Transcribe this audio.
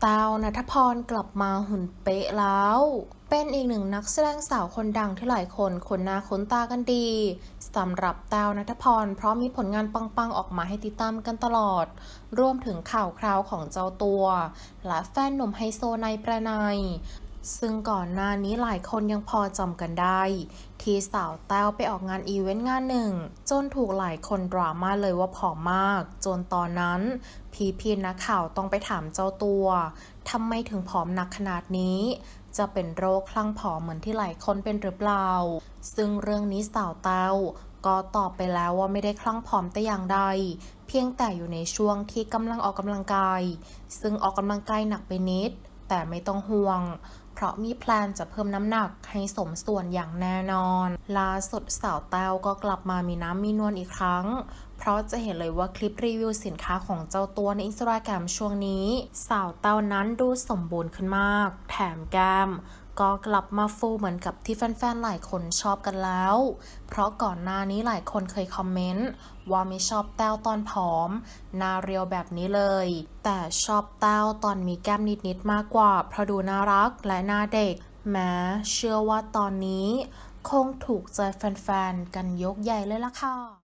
แต้วนัทพรกลับมาหุ่นเป๊ะแล้ว เป็นอีกหนึ่งนักแสดงสาวคนดังที่หลายคนคนหน้าคุ้นตากันดีสำหรับแต้วนัทพร เพราะมีผลงานปังๆ ออกมาให้ติดตามกันตลอด รวมถึงข่าวคราวของเจ้าตัว และแฟนหนุ่มไฮโซนายประนาย ซึ่งก่อนหน้านี้หลายคนยังพอจำกันได้ ที่สาวแต้วไปออกงานอีเวนต์งานหนึ่ง จนถูกหลายคนดราม่าเลยว่าผอมมาก จนตอนนั้นพีพีนักข่าวต้องไปถามเจ้าตัวทำไมถึงผอมหนักขนาดนี้ จะเป็นโรคคลั่งผอมเหมือนที่หลายคนเป็นหรือเปล่า ซึ่งเรื่องนี้สาวแต้วก็ตอบไปแล้วว่าไม่ได้คลั่งผอมแต่อย่างใด เพียงแต่อยู่ในช่วงที่กำลังออกกำลังกาย ซึ่งออกกำลังกายหนักไปนิด แต่ไม่ต้องห่วง เพราะมีแพลนจะเพิ่มน้ำหนักให้สมส่วนอย่างแน่นอน ล่าสุดสาวแต้วก็กลับมามีน้ำมีนวลอีกครั้ง เพราะจะเห็นเลยว่าคลิปรีวิวสินค้าของเจ้าตัวในอินสตาแกรมช่วงนี้ สาวแต้วนั้นดูสมบูรณ์ขึ้นมาก แถมแก้ม ก็กลับมาฟูเหมือนกับที่แฟนๆ หลายคนชอบกันแล้ว เพราะก่อนหน้านี้หลายคนเคยคอมเมนต์ว่าไม่ชอบแต้วตอนผอมหน้าเรียวแบบนี้เลย แต่ชอบแต้วตอนมีแก้มนิดๆ มากกว่า เพราะดูน่ารักและหน้าเด็ก แม้เชื่อว่าตอนนี้ คงถูกใจแฟนๆ กันยกใหญ่เลยล่ะค่ะ